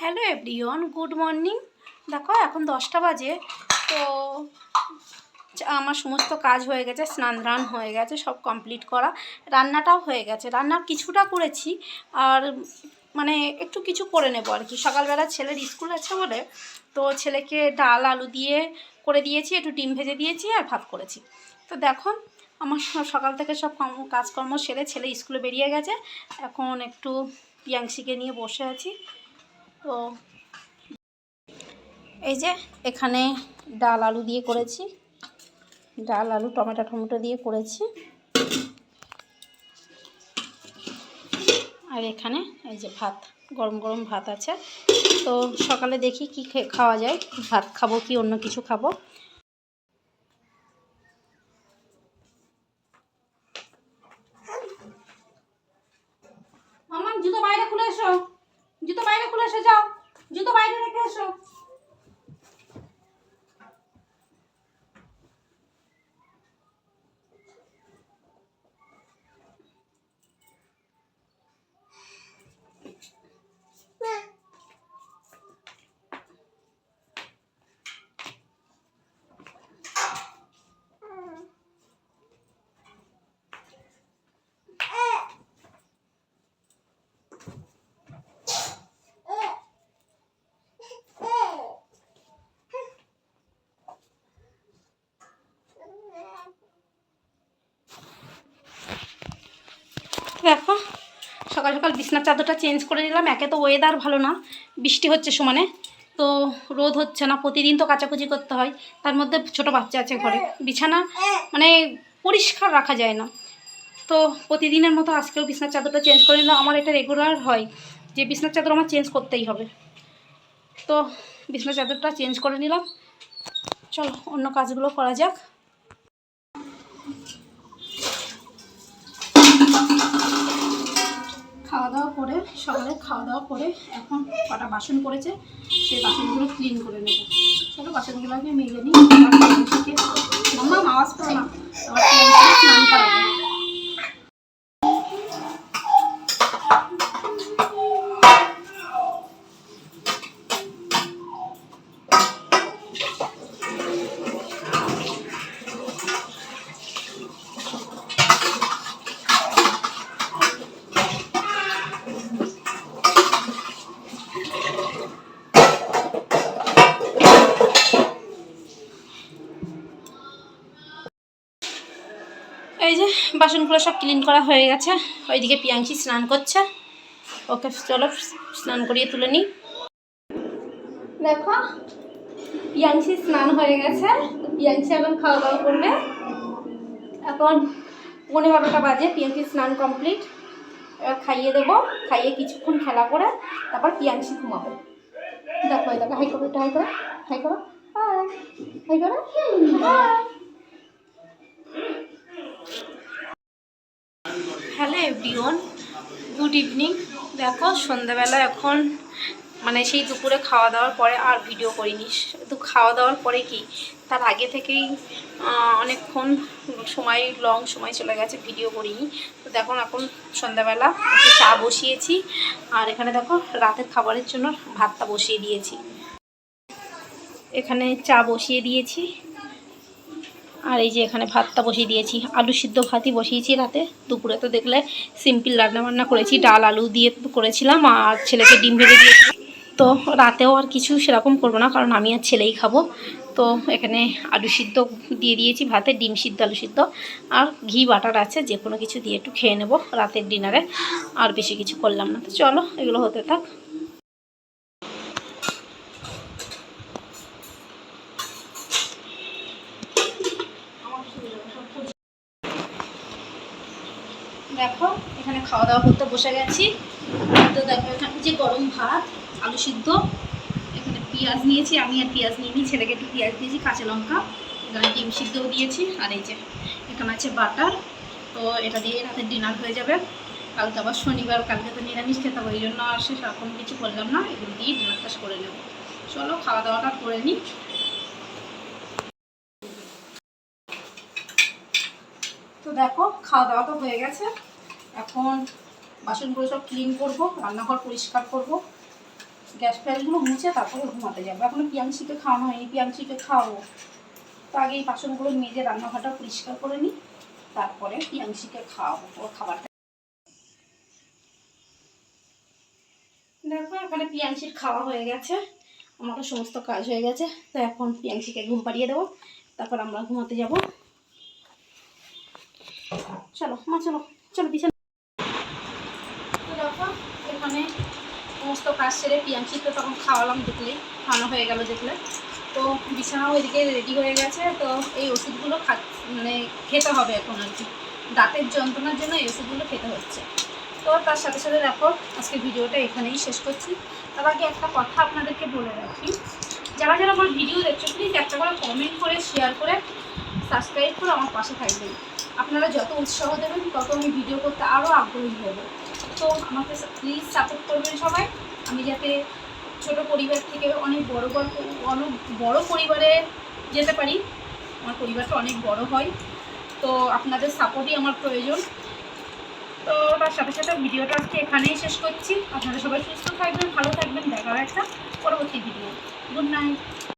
Hello everyone, good morning. দেখো, এখন দশটা বাজে, তো আমার সমস্ত কাজ হয়ে গেছে, স্নান ধান হয়ে গেছে, সব কমপ্লিট করা। রান্নাটাও হয়ে গেছে রান্না কিছুটা করেছি, আর মানে একটু কিছু করে নেব আর কি। সকালবেলা ছেলের স্কুল আছে বলে, তো ছেলেকে ডাল, আলু দিয়ে করে দিয়েছি, একটু ডিম ভেজে দিয়েছি আর ভাত করেছি। তো দেখো, আমার সকাল থেকে সব কাজকর্ম সেরে ছেলে স্কুলে বেরিয়ে গেছে। এখন একটু পিয়াংশিকে নিয়ে বসে আছি। তো এই যে এখানে ডাল আলু দিয়ে করেছি। ডাল, আলু, টমেটো টমেটো দিয়ে করেছি। আর এখানে এই যে ভাত, গরম গরম ভাত আছে। তো সকালে দেখি কি খাওয়া যায়। ভাত খাব কি, অন্য কিছু খাব? জুতো বাইরে খুলে এসো। জুতো বাইরে খুলে এসে যাও। জুতো বাইরে রেখে এসো। দেখো। সকাল সকাল বিছনার চাদরটা চেঞ্জ করে নিলাম। একে তো ওয়েদার ভালো না। বৃষ্টি হচ্ছে সমানে। তো রোদ হচ্ছে না। প্রতিদিন তো কাচাকুচি করতে হয়। তার মধ্যে ছোট বাচ্চা আছে ঘরে। বিছানা মানে পরিষ্কার রাখা যায় না। তো প্রতিদিনের মতো আজকেও বিছনার চাদরটা চেঞ্জ করে নিলাম। আমার এটা রেগুলার হয়। যে বিছনার চাদর আমার চেঞ্জ করতেই হবে। তো বিছনার চাদরটা চেঞ্জ করে নিলাম। চলো অন্য কাজগুলো করা যাক। সকালে খাওয়া দাওয়া করে এখন কটা বাসন করেছে, সেই বাসনগুলো ক্লিন করে নেব। নেব বাসনগুলো আগে মেলে নিই বাসনগুলো সব ক্লিন করা হয়ে গেছে। ওইদিকে পিয়াংশি স্নান করছে। ওকে, চলো স্নান করিয়ে তুলে নিই। দেখো, পিয়াংশি স্নান হয়ে গেছে। পিয়াংশি এখন খাওয়া দাওয়া করবে। এখন পনেরো বারোটা বাজে, পিয়াংশি স্নান কমপ্লিট খাইয়ে দেবো, খাইয়ে কিছুক্ষণ খেলা করে তারপর পিয়াংশি ঘুমাবো। দেখো দেখো, হাই করো হাই করো হাই করো। হাই করো। Hi. Hello everyone good evening দেখো, সন্ধ্যাবেলা এখন মানে সেই দুপুরে খাওয়া দাওয়ার পরে আর ভিডিও করিনি। তো খাওয়া দাওয়ার পরে কি? তার আগে থেকেই অনেকক্ষণ সময় লং সময় চলে গেছে ভিডিও করিনি। তো দেখো, এখন সন্ধ্যাবেলা একটু চা বসিয়েছি। আর এখানে দেখো, রাতের খাবারের জন্য ভাতটা বসিয়ে দিয়েছি। এখানে চা বসিয়ে দিয়েছি। আর এই যে এখানে ভাতটা বসিয়ে দিয়েছি। আলু সিদ্ধ ভাতই বসিয়েছি রাতে। দুপুরে তো দেখলে সিম্পল রান্না বান্না করেছি। ডাল, আলু দিয়ে করেছিলাম আর ছেলেকে ডিম ভেজে দিয়েছি। তো রাতেও আর কিছু সেরকম করব না, কারণ আমি আর ছেলেই খাব। তো এখানে আলু সিদ্ধ দিয়ে দিয়েছি ভাতে, ডিম সিদ্ধ, আলু সিদ্ধ আর ঘি, বাটার আছে যে কোনো কিছু দিয়ে একটু খেয়ে নেব রাতের ডিনারে। আর বেশি কিছু করলাম না। তো চলো, এগুলো হতে থাক। দেখো, এখানে খাওয়া দাওয়া করতে বসে গেছি। তো দেখো, এখানে যে গরম ভাত, আলু সিদ্ধ, এখানে পেঁয়াজ নিয়েছি। আমি আর পেঁয়াজ নিয়ে নিই ছেলেকে একটু পেঁয়াজ দিয়েছি, কাঁচা লঙ্কা। এখানে ডিম সিদ্ধও দিয়েছি, আর এই যে এখানে আছে বাটার। তো এটা দিয়ে রাতে ডিনার হয়ে যাবে। কাল তো আবার শনিবার, কালকে তো নিরামিষ, খেতে হবে ওই জন্য আর সেরকম কিছু করলাম না। এগুলো দিয়ে ডিনারটা করে নেব। চলো খাওয়া দাওয়াটা করে নিই। দেখো খাওয়া দাওয়া তো হয়ে গেছে। এখন বাসনগুলো সব ক্লিন করব, রান্নাঘর পরিষ্কার করব। গ্যাস ফ্যাসগুলো মুছে তারপরে ঘুমাতে যাব। এখনও পিয়াংশিকে খাওয়ানো হয়নি পিয়াংশিকে খাওয়াবো। তো আগে এই বাসনগুলো মেজে রান্নাঘরটা পরিষ্কার করে নিই, তারপরে পিয়াংশিকে খাওয়াবো ওর খাবারটা। দেখো, এখানে পিয়াংশির খাওয়া হয়ে গেছে। আমারও সমস্ত কাজ হয়ে গেছে। তো এখন পিয়াংশিকে ঘুম পাড়িয়ে দেবো। তারপর আমরা ঘুমাতে যাব। চলো, মা, চলো চলো বিছানা তো দেখো, এখানে সমস্ত কাজ সেরে পিয়াংশিকে তখন খাওয়ালাম দেখলে, খাওয়ানো হয়ে গেল দেখলে। তো বিছানাও এদিকে রেডি হয়ে গেছে, তো এই ওষুধগুলো খা মানে খেতে হবে এখন আর কি। দাঁতের যন্ত্রণার জন্য এই ওষুধগুলো খেতে হচ্ছে। তো তার সাথে সাথে দেখো আজকে ভিডিওটা এখানেই শেষ করছি। তার আগে একটা কথা আপনাদেরকে বলে রাখি। যারা যারা আমার ভিডিও দেখছ প্লিজ একটা করে কমেন্ট করে শেয়ার করে সাবস্ক্রাইব করে আমার পাশে থাকবেন। আপনারা যত উৎসাহ দেবেন, তত আমি ভিডিও করতে আরও আগ্রহী হব। তো আমাকে প্লিজ সাপোর্ট করবেন সবাই। আমি যাতে ছোট পরিবার থেকে অনেক বড় গল্প অনেক বড় পরিবারে যেতে পারি। আমার পরিবারটা অনেক বড় হয়। তো আপনাদের সাপোর্টই আমার প্রয়োজন। তো তার সাথে সাথে ভিডিওটা আজকে এখানেই শেষ করছি। আপনারা সবাই সুস্থ থাকবেন, ভালো থাকবেন। দেখার একটা পরবর্তী ভিডিও গুড নাইট